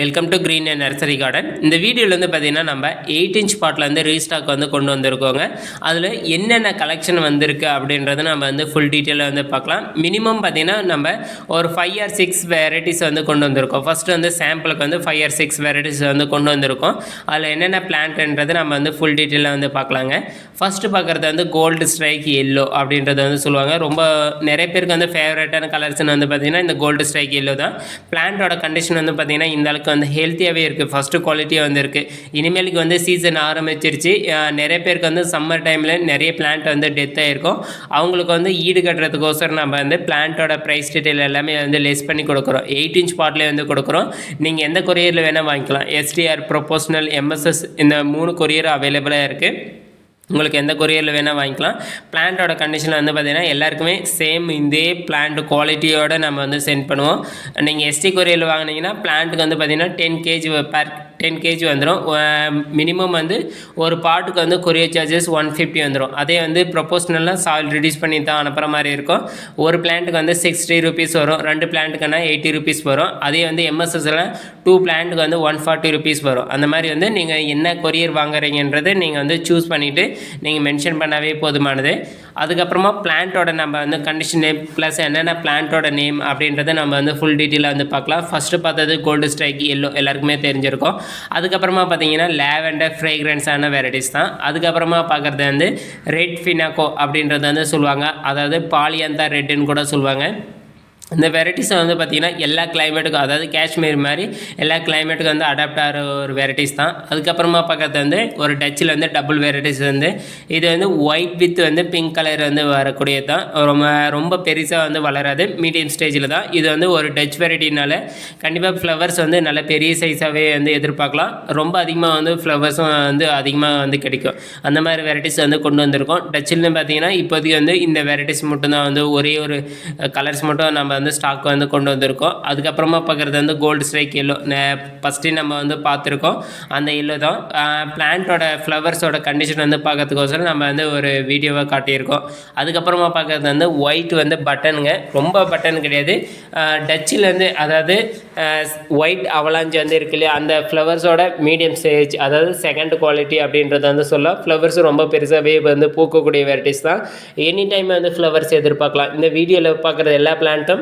Welcome to green and nursery garden இந்த வீடியோவில் வந்து பார்த்தீங்கன்னா நம்ம எயிட் இன்ச் பாட்டில் வந்து ரீஸ்டாக் வந்து கொண்டு வந்திருக்கோங்க. அதில் என்னென்ன கலெக்ஷன் வந்திருக்கு அப்படின்றத நம்ம வந்து ஃபுல் டீட்டெயிலாக வந்து பார்க்கலாம். மினிமம் பார்த்தீங்கன்னா நம்ம ஒரு ஃபைவ் ஆர் சிக்ஸ் வெரைட்டிஸ் வந்து கொண்டு வந்திருக்கோம். ஃபஸ்ட்டு வந்து சாம்பிளுக்கு வந்து ஃபைவ் ஆர் சிக்ஸ் வெரைட்டிஸ் வந்து கொண்டு வந்திருக்கோம். அதில் என்னென்ன பிளான்ட்ன்றது நம்ம வந்து ஃபுல் டீட்டெயிலாக வந்து பார்க்கலாங்க. ஃபஸ்ட்டு பார்க்குறது வந்து கோல்டு ஸ்ட்ரைக் எல்லோ அப்படின்றத வந்து சொல்லுவாங்க. ரொம்ப நிறைய பேருக்கு வந்து ஃபேவரட்டான கலர்ஸ்னு வந்து பார்த்தீங்கன்னா இந்த கோல்டு ஸ்ட்ரைக் எல்லோ தான். பிளான்ட்டோட கண்டிஷன் வந்து பார்த்தீங்கன்னா இந்த அளவுக்கு வந்து ஹெல்த்தியாகவே இருக்குது ஃபஸ்ட்டு குவாலிட்டியாக வந்து இருக்குது இனிமேலுக்கு வந்து சீசன் ஆரம்பிச்சிருச்சு. நிறைய பேருக்கு வந்து சம்மர் டைமில் நிறைய பிளான்ட் வந்து டெத் ஆகிருக்கும் அவங்களுக்கு வந்து ஈடு கட்டுறதுக்கோசரம் நம்ம வந்து பிளான்ட்டோட ப்ரைஸ் டீட்டெயில் எல்லாமே வந்து லெஸ் பண்ணி கொடுக்குறோம். எயிட் இன்ச் பாட்லேயே வந்து கொடுக்குறோம். நீங்கள் எந்த கொரியரில் வேணால் வாங்கிக்கலாம். எஸ்டிஆர் ப்ரொபோஷனல் எம்எஸ்எஸ் இந்த மூணு கொரியர் அவைலபிளாக இருக்குது உங்களுக்கு எந்த கொரியரில் வேணால் வாங்கிக்கலாம். பிளான்ட்டோட கண்டிஷனில் வந்து பார்த்தீங்கன்னா எல்லாருக்குமே சேம் இதே பிளான்ட் குவாலிட்டியோட நம்ம வந்து சென்ட் பண்ணுவோம். நீங்கள் எஸ்டி கொரியரில் வாங்கினீங்கன்னா பிளான்ட்டுக்கு வந்து பார்த்தீங்கன்னா ten kg per ten kg வந்துடும் மினிமம் வந்து ஒரு பாட்டுக்கு வந்து கொரியர் சார்ஜஸ் ஒன் ஃபிஃப்டி வந்துடும் அதே வந்து ப்ரொபோஷனலாக சால் ரிடியூஸ் பண்ணி தான் அனுப்புகிற மாதிரி இருக்கும். ஒரு பிளான்ட்டுக்கு வந்து சிக்ஸ்டி ருபீஸ் வரும். ரெண்டு பிளான்ட்டுக்குன்னா எயிட்டி ருபீஸ் வரும். அதே வந்து எம்எஸ்எஸ்ல டூ பிளான்ட்டுக்கு வந்து ஒன் ஃபார்ட்டி ருபீஸ் வரும். அந்த மாதிரி வந்து நீங்கள் என்ன கொரியர் வாங்குறீங்கன்றது நீங்கள் வந்து சூஸ் பண்ணிவிட்டு நீங்கள் மென்ஷன் பண்ணாவே போதுமானது. அதுக்கப்புறமா பிளான்ட்டோட நம்ம வந்து கண்டிஷன் நேம் ப்ளஸ் என்னென்ன பிளான்ட்டோட நேம் அப்படின்றத நம்ம வந்து ஃபுல் டீட்டெயிலாக வந்து பார்க்கலாம். ஃபஸ்ட்டு பார்த்தது கோல்டு ஸ்ட்ரைக் எல்லோ எல்லாருக்குமே தெரிஞ்சிருக்கும். அதுக்கப்புறமா பார்த்தீங்கன்னா லேவெண்டர் ஃப்ரேக்ரன்ஸான வெரைட்டிஸ் தான். அதுக்கப்புறமா பார்க்குறது வந்து ரெட் ஃபினாக்கோ அப்படின்றது வந்து சொல்லுவாங்க. அதாவது பாலியந்தா ரெட்டுன்னு கூட சொல்லுவாங்க. இந்த வெரைட்டிஸை வந்து பார்த்திங்கன்னா எல்லா கிளைமேட்டுக்கும் அதாவது காஷ்மீர் மாதிரி எல்லா கிளைமேட்டுக்கும் வந்து அடாப்ட் ஆகிற ஒரு வெரைட்டிஸ் தான். அதுக்கப்புறமா பக்கத்து வந்து ஒரு டச்சில் வந்து டபுள் வெரைட்டிஸ் வந்து இது வந்து ஒயிட் வித் வந்து பிங்க் கலர் வந்து வரக்கூடியது தான். ரொம்ப ரொம்ப பெருசாக வந்து வளராது மீடியம் ஸ்டேஜில் தான். இது வந்து ஒரு டச் வெரைட்டினால கண்டிப்பாக ஃப்ளவர்ஸ் வந்து நல்ல பெரிய சைஸாகவே வந்து எதிர்பார்க்கலாம். ரொம்ப அதிகமாக வந்து ஃப்ளவர்ஸும் வந்து அதிகமாக வந்து கிடைக்கும். அந்த மாதிரி வெரைட்டிஸ் வந்து கொண்டு வந்திருக்கோம். டச்சில்னு பார்த்தீங்கன்னா இப்போதைக்கு வந்து இந்த வெரைட்டிஸ் மட்டும்தான் வந்து ஒரே ஒரு கலர்ஸ் மட்டும் நம்ம வந்து ஸ்டாக் வந்து கொண்டு வந்திருக்கோம். அதுக்கப்புறமா பார்க்குறது வந்து கோல்டு ஸ்ட்ரைக் எல்லோ ஃபஸ்ட்டு நம்ம வந்து பார்த்துருக்கோம். அந்த எல்லோ தான். பிளான்ட்டோட ஃப்ளவர்ஸோட கண்டிஷன் வந்து பார்க்கறதுக்கோசரம் நம்ம வந்து ஒரு வீடியோவை காட்டியிருக்கோம். அதுக்கப்புறமா பார்க்குறது வந்து ஒயிட் வந்து பட்டனுங்க ரொம்ப பட்டன் கிடையாது. டச்சிலேருந்து அதாவது ஒயிட் அவலாஞ்சி வந்து இருக்கு இல்லையா? அந்த ஃப்ளவர்ஸோட மீடியம் ஸ்டேஜ் அதாவது செகண்ட் குவாலிட்டி அப்படின்றத வந்து சொல்லலாம். ஃப்ளவர்ஸ் ரொம்ப பெருசாகவே வந்து பூக்கக்கூடிய வெரைட்டிஸ் தான். எனி டைம் வந்து ஃப்ளவர்ஸ் எதிர்பார்க்கலாம். இந்த வீடியோவில் பார்க்குற எல்லா பிளான்ட்டும்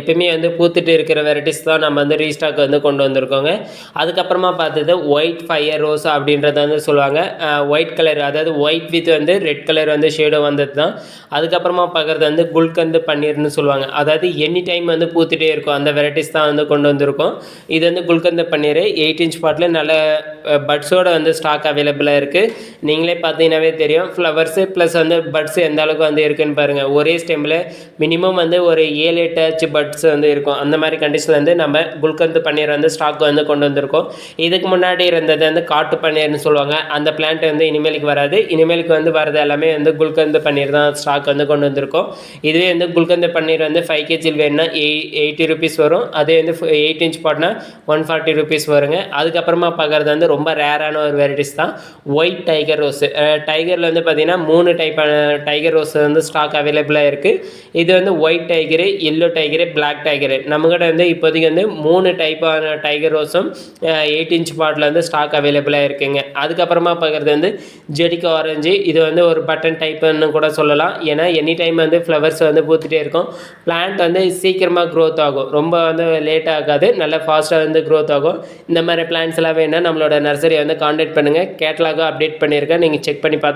எப்பயுமே வந்து பூத்துட்டு இருக்கிற வெரைட்டிஸ் தான் நம்ம வந்து ரீஸ்டாக் வந்து கொண்டு வந்திருக்கோங்க. அதுக்கப்புறமா பார்த்தது ஒயிட் ஃபயர் ரோஸ் அப்படின்றத வந்து சொல்லுவாங்க. ஒயிட் கலர் அதாவது ஒயிட் வித் வந்து ரெட் கலர் வந்து ஷேடோ வந்தது தான். அதுக்கப்புறமா பார்க்குறது வந்து குல்கந்து பன்னீர்னு சொல்லுவாங்க. அதாவது எனி டைம் வந்து பூத்துட்டே இருக்கும். அந்த வெரைட்டிஸ் தான் வந்து கொண்டு வந்திருக்கோம். இது வந்து குல்கந்து பன்னீர் எயிட் இன்ச் பாட்டில் நல்ல பட்ஸோட வந்து ஸ்டாக் அவைலபிளாக இருக்குது நீங்களே பார்த்தீங்கன்னாவே தெரியும். ஃப்ளவர்ஸு ப்ளஸ் வந்து பட்ஸ் எந்த அளவுக்கு வந்து இருக்குன்னு பாருங்கள் ஒரே ஸ்டெம்மில் மினிமம் வந்து ஒரு ஏழு எட்டு பட்ஸ் வந்து இருக்கும். அந்த மாதிரி கண்டிஷனில் வந்து நம்ம குல்கந்து பன்னீர் வந்து ஸ்டாக் வந்து கொண்டு வந்திருக்கோம். இதுக்கு முன்னாடி இருந்தது வந்து காட்டு பன்னீர்னு சொல்லுவாங்க. அந்த பிளான்ட் வந்து இனிமேலுக்கு வராது. இனிமேலுக்கு வந்து வரது எல்லாமே வந்து குல்கந்து பன்னீர் தான் ஸ்டாக் வந்து கொண்டு வந்திருக்கோம். இதுவே வந்து குல்கந்து பன்னீர் வந்து ஃபைவ் கேஜியில் வேணும்னா எய் எயிட்டி ருபீஸ் வரும். அதே வந்து எயிட் இன்ச் பாட்னா ஒன் ஃபார்ட்டி ருபீஸ் வருங்க. அதுக்கப்புறமா பார்க்குறது வந்து ரொம்ப ரேரான ஒரு வெரைட்டிஸ் தான். ஒயிட் டைகர் ரோஸ் டைகரில் வந்து பார்த்திங்கன்னா மூணு டைப்பான டைகர் ரோஸ் வந்து ஸ்டாக் அவைலபிளாக இருக்குது இது வந்து white tiger yellow tiger black tiger நம்மக்கிட்ட வந்து இப்போதைக்கு வந்து மூணு டைப்பான டைகர் ரோஸும் எயிட் இன்ச் பாட்டில் வந்து ஸ்டாக் அவைலபிளாக இருக்குங்க. அதுக்கப்புறமா பார்க்குறது வந்து ஜெடிக்க ஆரஞ்சு இது வந்து ஒரு பட்டன் டைப்புன்னு கூட சொல்லலாம். ஏன்னா எனி டைம் வந்து ஃப்ளவர்ஸ் வந்து பூத்துட்டே இருக்கும். பிளான்ட் வந்து சீக்கிரமாக க்ரோத் ஆகும். ரொம்ப வந்து லேட் ஆகாது. நல்லா ஃபாஸ்ட்டாக வந்து க்ரோத் ஆகும். இந்த மாதிரி பிளான்ஸ் எல்லாம் வேணால் நம்மளோட நர்சரியை வந்து காண்டாக்ட் பண்ணுங்கள் கேட்லாகும் அப்டேட் பண்ணியிருக்கேன். நீங்கள் செக் பண்ணி பார்த்து